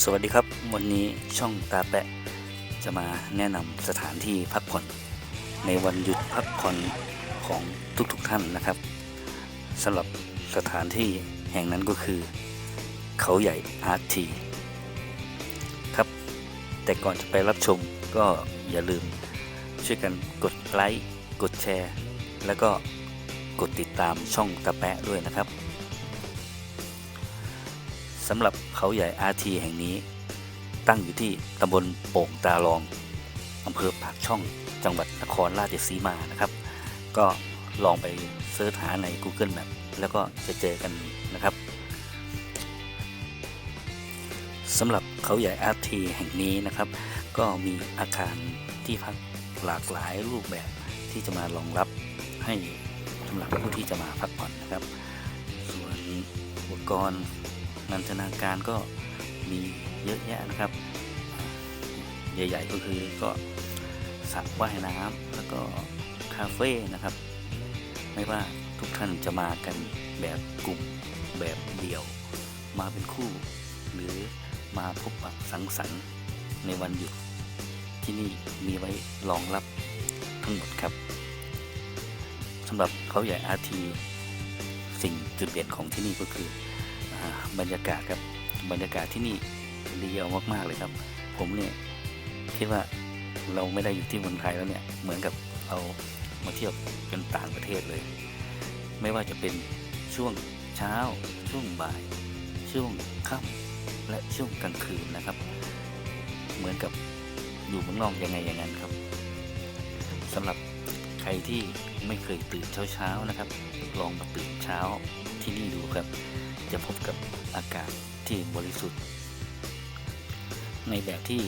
สวัสดีครับ วันนี้ช่องตาแปะ จะมาแนะนำสถานที่พักผ่อน ในวันหยุดพักผ่อนของทุกๆทท่านนะครับสำหรับสถานที่แห่งนั้นก็คือ เขาใหญ่อาร์ตทีครับ แต่ก่อนจะไปรับชมก็อย่าลืม ช่วยกันกดไลค์กดแชร์ แล้วก็กดติดตามช่องตาแปะด้วยนะครับ สำหรับเขาใหญ่อาทีแห่งนี้ ตั้งอยู่ที่ตำบลโป่งตาลองอำเภอปากช่องจังหวัดนครราชสีมานะครับ ก็ลองไปเสิร์ชหาใน Google Map แล้วก็จะเจอกันนะครับสำหรับเขาใหญ่อาทีแห่งนี้นะครับ ก็มีอาคารที่พักหลากหลายรูปแบบที่จะมารองรับให้สำหรับผู้ที่จะมาพักผ่อนนะครับ ส่วนอุปกรณ์ นันทนาการก็มีเยอะแยะนะครับ ใหญ่ ๆ ก็คือก็สระว่ายน้ำแล้วก็คาเฟ่นะครับ ไม่ว่าทุกท่านจะมากันแบบกลุ่มแบบเดี่ยว มาเป็นคู่ หรือมาพบปะสังสรรค์ในวันหยุดที่นี่มีไว้รองรับทั้งหมดครับสำหรับเขาใหญ่อาทีสิ่งจุดเด่นของที่นี่ก็คือ บรรยากาศครับบรรยากาศที่นี่ดีเอามากๆเลยครับ ผมเนี่ยคิดว่าเราไม่ได้อยู่ที่เมืองไทยแล้วเนี่ยเหมือนกับเรามาเที่ยวกันต่างประเทศเลย ไม่ว่าจะเป็นช่วงเช้า ช่วงบ่าย ช่วงค่ำและช่วงกลางคืนนะครับ เหมือนกับอยู่เมืองนอกยังไงอย่างนั้นครับสำหรับใครที่ไม่เคยตื่นเช้าๆนะครับ ลองมาตื่นเช้าที่นี่ดูครับ จะพบกับอากาศที่บริสุทธิ์ ในแบบที่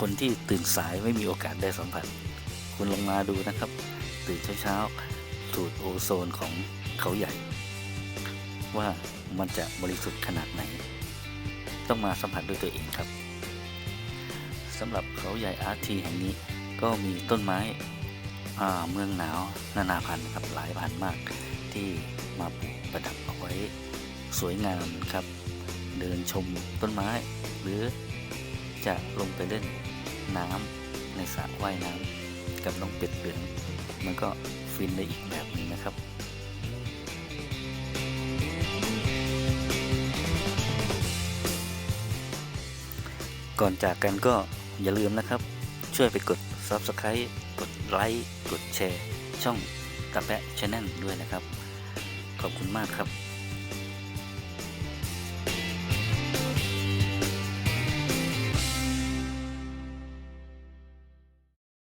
คนที่ตื่นสายไม่มีโอกาสได้สัมผัส คุณลองมาดูนะครับ ตื่นเช้าๆ สูดโอโซนของเขาใหญ่ ว่ามันจะบริสุทธิ์ขนาดไหน ต้องมาสัมผัสด้วยตัวเองครับสำหรับเขาใหญ่อาร์ทีแห่งนี้ก็มีต้นไม้เมืองหนาวนานาพันธุ์ครับหลายพันธุ์มากที่มาปลูกประดับเอาไว้ สวยงามครับ เดินชมต้นไม้ หรือจะลงไปเล่นน้ำในสระว่ายน้ำกับน้องเป็ดเหลืองมันก็ฟินในอีกแบบหนึ่งนะครับก่อนจากกันก็อย่าลืมนะครับ ช่วยไปกด Subscribe กดไลค์กดแชร์ ช่องตะแปะช n แนลด้วยนะครับ ขอบคุณมากครับ